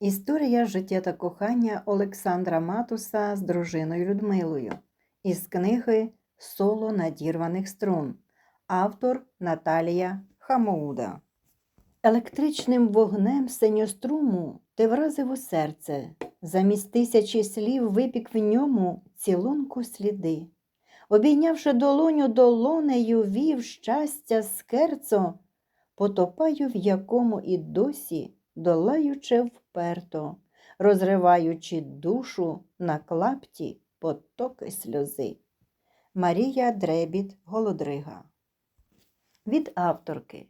Історія життя та кохання Олександра Матуса з дружиною Людмилою із книги Соло надірваних струн. Автор Наталія Хамоуда. Електричним вогнем синьоструму ти вразив у серце, замість тисячі слів випік в ньому цілунку сліди. Обійнявши долоню долонею, вів щастя скерцо, потопаю в якому і досі, долаючи вперто, розриваючи душу на клапті потоки сльози. Марія Дребіт Голодрига. Від авторки.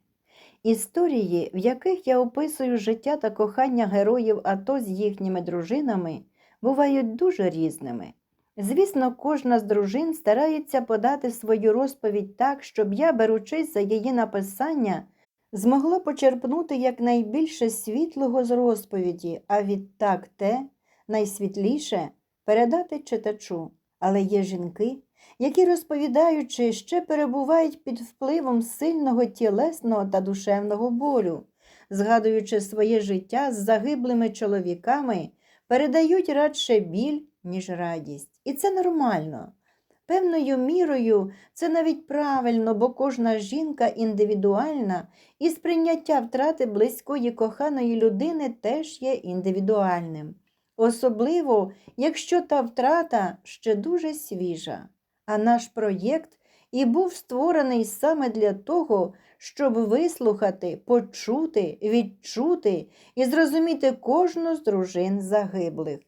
Історії, в яких я описую життя та кохання героїв АТО з їхніми дружинами, бувають дуже різними. Звісно, кожна з дружин старається подати свою розповідь так, щоб я, беручись за її написання, змогла почерпнути якнайбільше світлого з розповіді, а відтак те, найсвітліше, передати читачу. Але є жінки, які, розповідаючи, ще перебувають під впливом сильного тілесного та душевного болю, згадуючи своє життя з загиблими чоловіками, передають радше біль, ніж радість. І це нормально. Певною мірою це навіть правильно, бо кожна жінка індивідуальна, і сприйняття втрати близької коханої людини теж є індивідуальним. Особливо, якщо та втрата ще дуже свіжа. А наш проєкт і був створений саме для того, щоб вислухати, почути, відчути і зрозуміти кожну з дружин загиблих.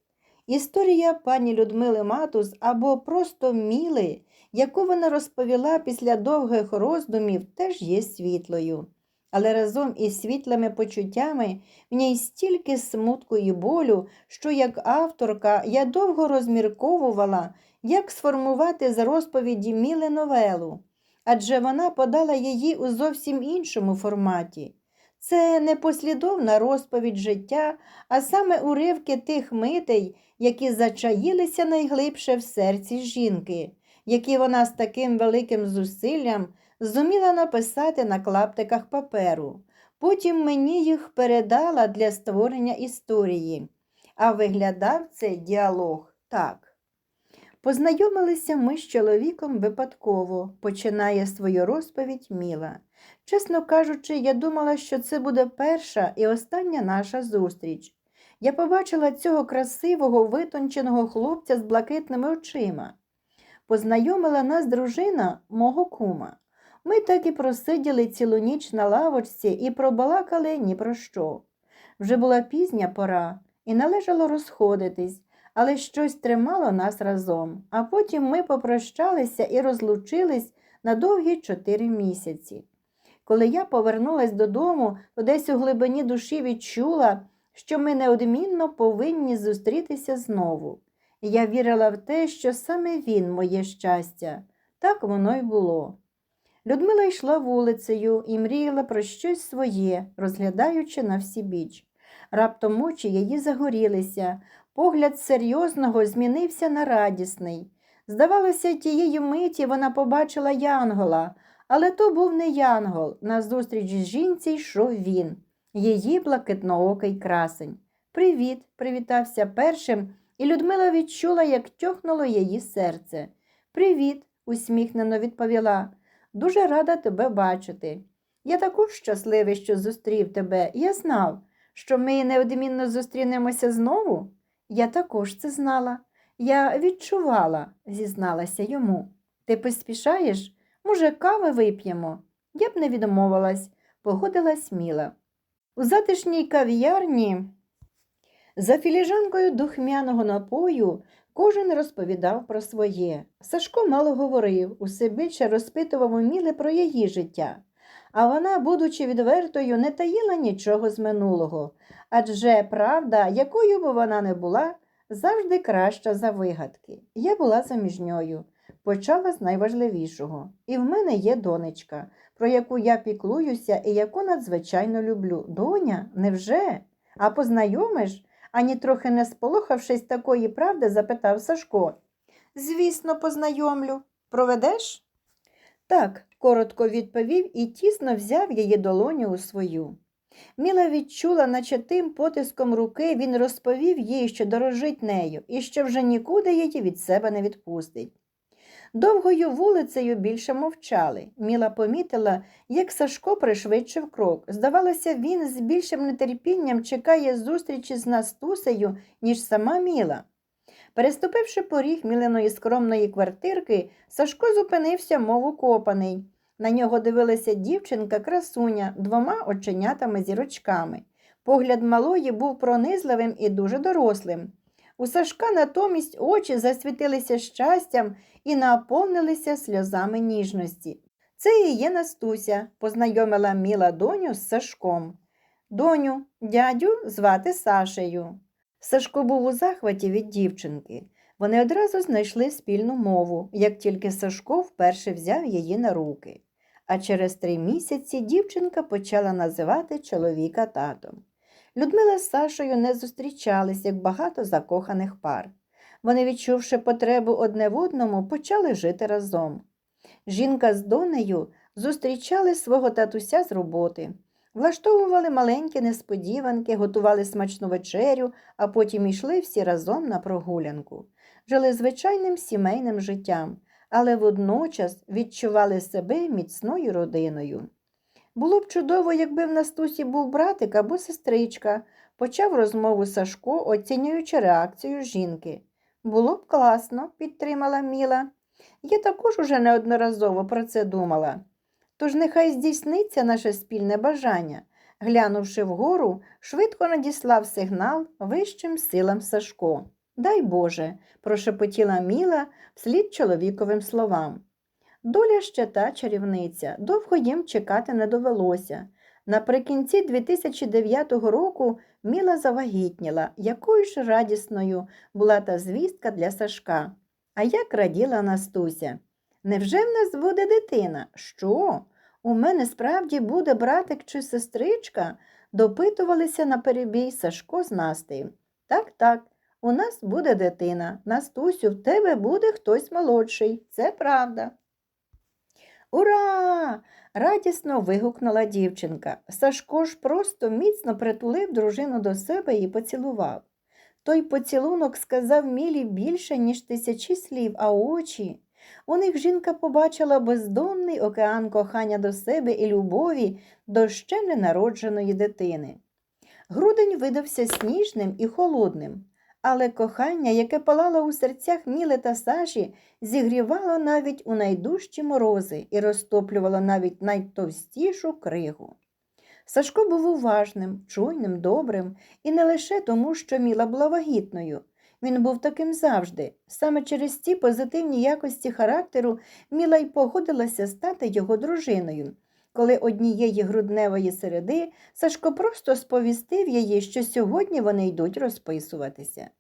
Історія пані Людмили Матус або просто Міли, яку вона розповіла після довгих роздумів, теж є світлою. Але разом із світлими почуттями в ній стільки смутку і болю, що як авторка я довго розмірковувала, як сформувати з розповіді Міли новелу, адже вона подала її у зовсім іншому форматі. Це не послідовна розповідь життя, а саме уривки тих митей, які зачаїлися найглибше в серці жінки, які вона з таким великим зусиллям зуміла написати на клаптиках паперу. Потім мені їх передала для створення історії, а виглядав цей діалог так. Познайомилися ми з чоловіком випадково, починає свою розповідь Міла. Чесно кажучи, я думала, що це буде перша і остання наша зустріч. Я побачила цього красивого, витонченого хлопця з блакитними очима. Познайомила нас дружина мого кума. Ми так і просиділи цілу ніч на лавочці і пробалакали ні про що. Вже була пізня пора, і належало розходитись, але щось тримало нас разом, а потім ми попрощалися і розлучились на довгі чотири місяці. Коли я повернулась додому, то десь у глибині душі відчула, що ми неодмінно повинні зустрітися знову. Я вірила в те, що саме він моє щастя. Так воно й було. Людмила йшла вулицею і мріяла про щось своє, розглядаючи на всі біч. Раптом очі її загорілися, погляд серйозного змінився на радісний. Здавалося, тієї миті вона побачила янгола, але то був не янгол. Назустріч з жінці йшов він, її блакитноокий красень. Привіт, привітався першим, і Людмила відчула, як тьохнуло її серце. Привіт, усміхнено відповіла. Дуже рада тебе бачити. Я також щасливий, що зустрів тебе. Я знав, що ми неодмінно зустрінемося знову. Я також це знала. Я відчувала, зізналася йому. Ти поспішаєш? Може, кави вип'ємо? Я б не відмовилась, погодилась Міла. У затишній кав'ярні за філіжанкою духмяного напою кожен розповідав про своє. Сашко мало говорив, усе більше розпитував у Міли про її життя. А вона, будучи відвертою, не таїла нічого з минулого. Адже правда, якою б вона не була, завжди краща за вигадки. Я була заміжньою, почала з найважливішого. І в мене є донечка, про яку я піклуюся і яку надзвичайно люблю. Доня, невже? А познайомиш? Ані трохи не сполохавшись такої правди, запитав Сашко. Звісно, познайомлю. Проведеш? Так, коротко відповів і тісно взяв її долоню у свою. Міла відчула, наче тим потиском руки він розповів їй, що дорожить нею і що вже нікуди її від себе не відпустить. Довгою вулицею більше мовчали. Міла помітила, як Сашко пришвидшив крок. Здавалося, він з більшим нетерпінням чекає зустрічі з Настусею, ніж сама Міла. Переступивши поріг міленої скромної квартирки, Сашко зупинився, мов укопаний. На нього дивилася дівчинка красуня двома оченятами зірочками. Погляд малої був пронизливим і дуже дорослим. У Сашка натомість очі засвітилися щастям і наповнилися сльозами ніжності. Це і є Настуся, познайомила Міла доню з Сашком. Доню, дядю звати Сашею. Сашко був у захваті від дівчинки. Вони одразу знайшли спільну мову, як тільки Сашко вперше взяв її на руки. А через три місяці дівчинка почала називати чоловіка татом. Людмила з Сашою не зустрічались, як багато закоханих пар. Вони, відчувши потребу одне в одному, почали жити разом. Жінка з донею зустрічали свого татуся з роботи, влаштовували маленькі несподіванки, готували смачну вечерю, а потім йшли всі разом на прогулянку. Жили звичайним сімейним життям, але водночас відчували себе міцною родиною. Було б чудово, якби в Настусі був братик або сестричка, почав розмову Сашко, оцінюючи реакцію жінки. Було б класно, підтримала Міла. Я також уже неодноразово про це думала. Тож нехай здійсниться наше спільне бажання. Глянувши вгору, швидко надіслав сигнал вищим силам Сашко. Дай Боже, прошепотіла Міла вслід чоловіковим словам. Доля ще та чарівниця, довго їм чекати не довелося. Наприкінці 2009 року Міла завагітніла, якою ж радісною була та звістка для Сашка. А як раділа Настуся. Невже в нас буде дитина? Що? У мене справді буде братик чи сестричка? допитувалися на перебій Сашко з Настею. Так, так, у нас буде дитина. Настусю, в тебе буде хтось молодший. Це правда. Ура! радісно вигукнула дівчинка. Сашко ж просто міцно притулив дружину до себе і поцілував. Той поцілунок сказав Мілі більше, ніж тисячі слів, а очі. У них жінка побачила бездонний океан кохання до себе і любові до ще ненародженої дитини. Грудень видався сніжним і холодним, але кохання, яке палало у серцях Міли та Саші, зігрівало навіть у найдужчі морози і розтоплювало навіть найтовстішу кригу. Сашко був уважним, чуйним, добрим, і не лише тому, що Міла була вагітною. Він був таким завжди. Саме через ці позитивні якості характеру Міла й погодилася стати його дружиною. Коли однієї грудневої середи Сашко просто сповістив її, що сьогодні вони йдуть розписуватися.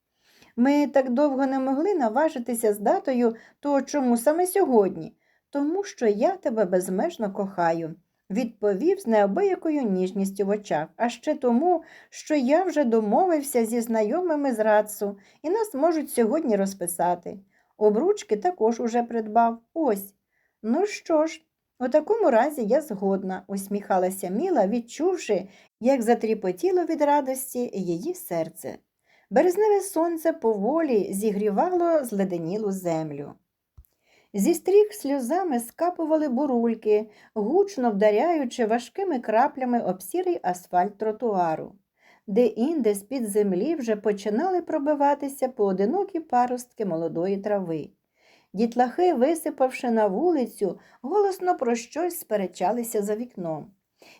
Ми так довго не могли наважитися з датою, то чому саме сьогодні? Тому що я тебе безмежно кохаю, відповів з неабиякою ніжністю в очах, а ще тому, що я вже домовився зі знайомими з Рацу, і нас можуть сьогодні розписати. Обручки також уже придбав. Ось. Ну що ж, у такому разі я згодна, усміхалася Міла, відчувши, як затріпотіло від радості її серце. Березневе сонце поволі зігрівало зледенілу землю. Зі стріх сльозами скапували бурульки, гучно вдаряючи важкими краплями об сірий асфальт тротуару, де інде з-під землі вже починали пробиватися поодинокі паростки молодої трави. Дітлахи, висипавши на вулицю, голосно про щось сперечалися за вікном.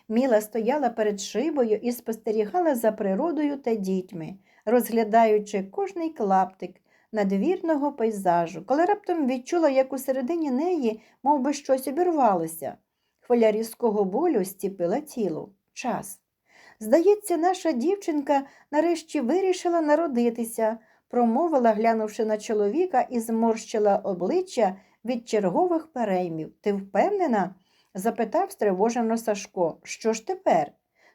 Міла стояла перед шибою і спостерігала за природою та дітьми, розглядаючи кожний клаптик надвірного пейзажу, коли раптом відчула, як у середині неї мов би, щось обірвалося. Хвиля різкого болю стіпила тіло. Час. Здається, наша дівчинка нарешті вирішила народитися, промовила, глянувши на чоловіка, і зморщила обличчя від чергових переймів. Ти впевнена? запитав стривожено Сашко. Що ж тепер?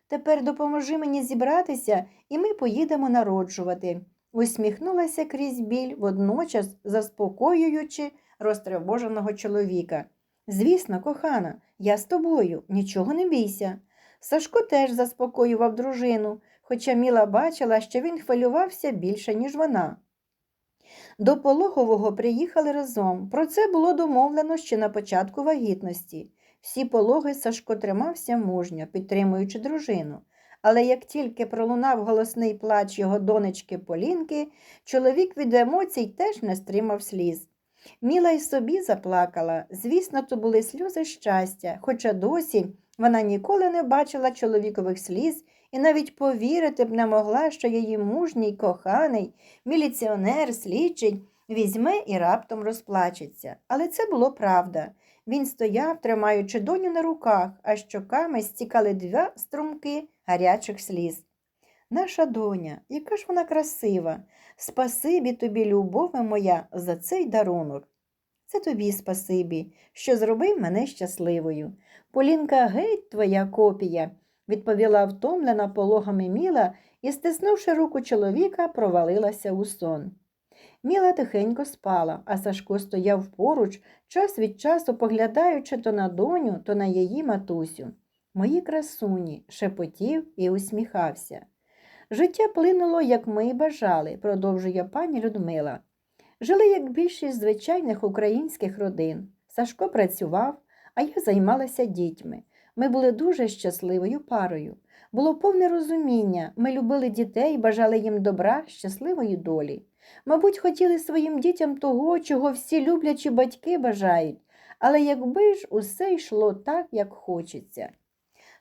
Тепер допоможи мені зібратися, і ми поїдемо народжувати. Усміхнулася крізь біль, водночас заспокоюючи розтривоженого чоловіка. Звісно, кохана, я з тобою, нічого не бійся. Сашко теж заспокоював дружину, хоча Міла бачила, що він хвилювався більше, ніж вона. До пологового приїхали разом. Про це було домовлено ще на початку вагітності. Всі пологи Сашко тримався мужньо, підтримуючи дружину. Але як тільки пролунав голосний плач його донечки Полінки, чоловік від емоцій теж не стримав сліз. Міла й собі заплакала. Звісно, то були сльози щастя, хоча досі вона ніколи не бачила чоловікових сліз і навіть повірити б не могла, що її мужній, коханий, міліціонер, слідчий візьме і раптом розплачеться. Але це було правда. Він стояв, тримаючи доню на руках, а щоками стікали два струмки гарячих сліз. Наша доня, яка ж вона красива, спасибі тобі, любове моя, за цей дарунок. Це тобі спасибі, що зробив мене щасливою. Полінка геть твоя копія, відповіла втомлена пологами Міла і, стиснувши руку чоловіка, провалилася у сон. Міла тихенько спала, а Сашко стояв поруч, час від часу поглядаючи то на доню, то на її матусю. Мої красуні, шепотів і усміхався. Життя плинуло, як ми й бажали, продовжує пані Людмила. Жили як більшість звичайних українських родин. Сашко працював, а я займалася дітьми. Ми були дуже щасливою парою. Було повне розуміння, ми любили дітей, бажали їм добра, щасливої долі. Мабуть, хотіли своїм дітям того, чого всі люблячі батьки бажають, але якби ж усе йшло так, як хочеться.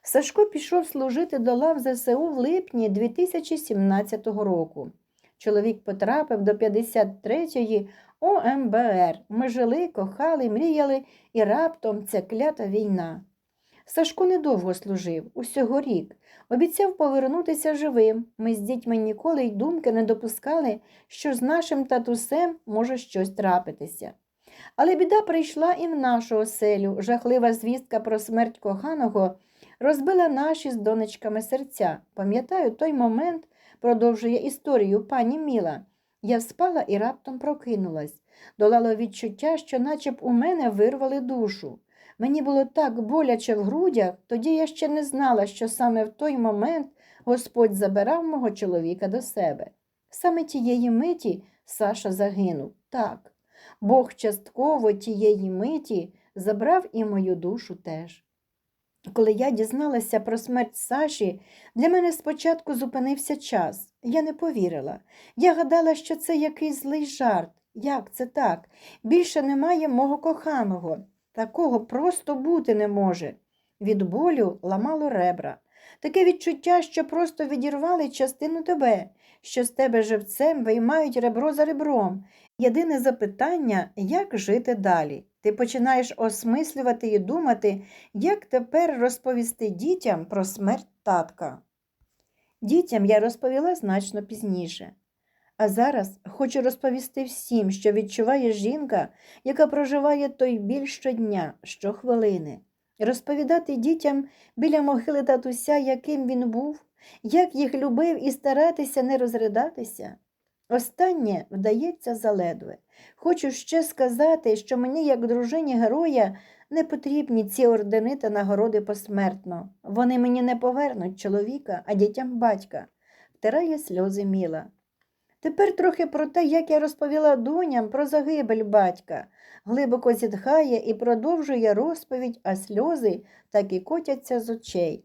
Сашко пішов служити до лав ЗСУ в липні 2017 року. Чоловік потрапив до 53-ї ОМБР. Ми жили, кохали, мріяли, і раптом ця клята війна. Сашко недовго служив, усього рік. Обіцяв повернутися живим. Ми з дітьми ніколи й думки не допускали, що з нашим татусем може щось трапитися. Але біда прийшла і в нашу оселю. Жахлива звістка про смерть коханого розбила наші з донечками серця. Пам'ятаю той момент, продовжує історію пані Міла. Я спала і раптом прокинулась. Долало відчуття, що наче б у мене вирвали душу. Мені було так боляче в грудях, тоді я ще не знала, що саме в той момент Господь забирав мого чоловіка до себе. Саме тієї миті Саша загинув. Так, Бог частково тієї миті забрав і мою душу теж. Коли я дізналася про смерть Саші, для мене спочатку зупинився час. Я не повірила. Я гадала, що це якийсь злий жарт. Як це так? Більше немає мого коханого. Такого просто бути не може. Від болю ламало ребра. Таке відчуття, що просто відірвали частину тебе, що з тебе живцем виймають ребро за ребром. Єдине запитання, як жити далі. Ти починаєш осмислювати і думати, як тепер розповісти дітям про смерть татка. Дітям я розповіла значно пізніше. А зараз хочу розповісти всім, що відчуває жінка, яка проживає той біль щодня, щохвилини. Розповідати дітям біля могили татуся, яким він був, як їх любив і старатися не розридатися. Останнє вдається заледве. Хочу ще сказати, що мені, як дружині героя, не потрібні ці ордени та нагороди посмертно. Вони мені не повернуть чоловіка, а дітям батька, втирає сльози Міла. Тепер трохи про те, як я розповіла доням про загибель батька. Глибоко зітхає і продовжує розповідь, а сльози так і котяться з очей.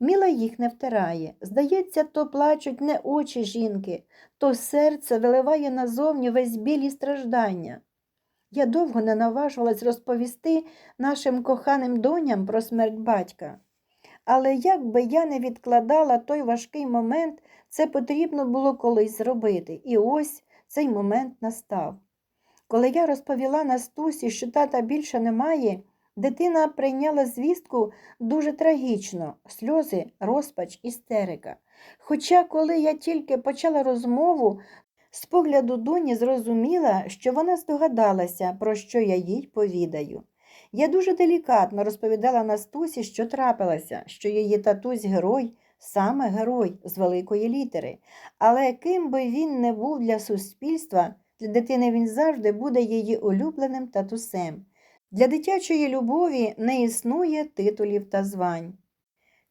Міла їх не втирає. Здається, то плачуть не очі жінки, то серце виливає назовні весь біль і страждання. Я довго не наважувалась розповісти нашим коханим доням про смерть батька. Але як би я не відкладала той важкий момент, це потрібно було колись зробити. І ось цей момент настав. Коли я розповіла Настусі, що тата більше немає, дитина прийняла звістку дуже трагічно сльози, розпач, істерика. Хоча, коли я тільки почала розмову, з погляду доні зрозуміла, що вона здогадалася, про що я їй повідаю. Я дуже делікатно розповідала Настусі, що трапилося, що її татусь герой, саме герой з великої літери. Але ким би він не був для суспільства, для дитини він завжди буде її улюбленим татусем. Для дитячої любові не існує титулів та звань.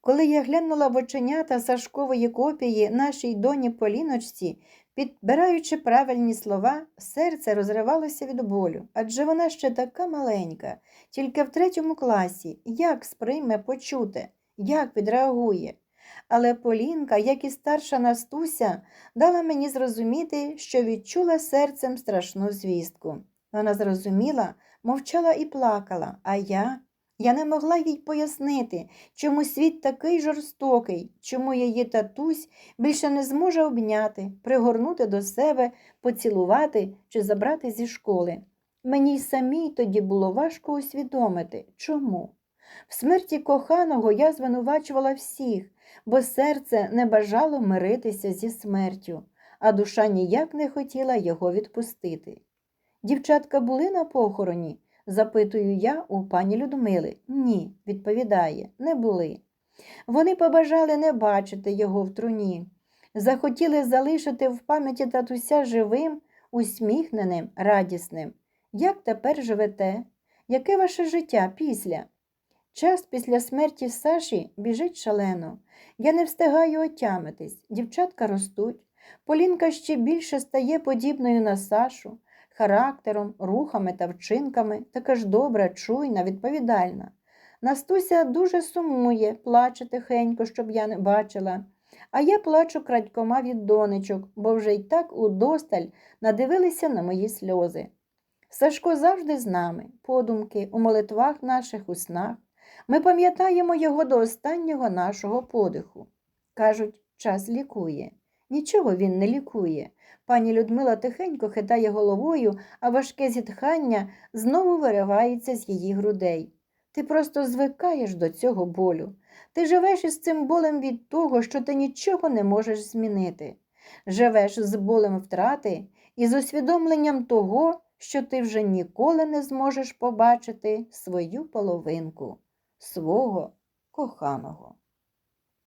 Коли я глянула в оченята Сашкової копії нашій доні Поліночці, підбираючи правильні слова, серце розривалося від болю, адже вона ще така маленька, тільки в третьому класі, як сприйме почуте, як відреагує. Але Полінка, як і старша Настуся, дала мені зрозуміти, що відчула серцем страшну звістку. Вона зрозуміла, мовчала і плакала, а я. Я не могла їй пояснити, чому світ такий жорстокий, чому її татусь більше не зможе обняти, пригорнути до себе, поцілувати чи забрати зі школи. Мені й самій тоді було важко усвідомити, чому. В смерті коханого я звинувачувала всіх, бо серце не бажало миритися зі смертю, а душа ніяк не хотіла його відпустити. Дівчатка були на похороні? запитую я у пані Людмили. Ні, відповідає, не були. Вони побажали не бачити його в труні, захотіли залишити в пам'яті татуся живим, усміхненим, радісним. Як тепер живете? Яке ваше життя після? Час після смерті Саші біжить шалено. Я не встигаю отямитись. Дівчатка ростуть. Полінка ще більше стає подібною на Сашу, характером, рухами та вчинками, така ж добра, чуйна, відповідальна. Настуся дуже сумує, плаче тихенько, щоб я не бачила. А я плачу крадькома від донечок, бо вже й так удосталь надивилися на мої сльози. Сашко завжди з нами, подумки, у молитвах наших у снах. Ми пам'ятаємо його до останнього нашого подиху. Кажуть, час лікує. Нічого він не лікує. Пані Людмила тихенько хитає головою, а важке зітхання знову виривається з її грудей. Ти просто звикаєш до цього болю. Ти живеш із цим болем від того, що ти нічого не можеш змінити. Живеш з болем втрати і з усвідомленням того, що ти вже ніколи не зможеш побачити свою половинку, свого коханого.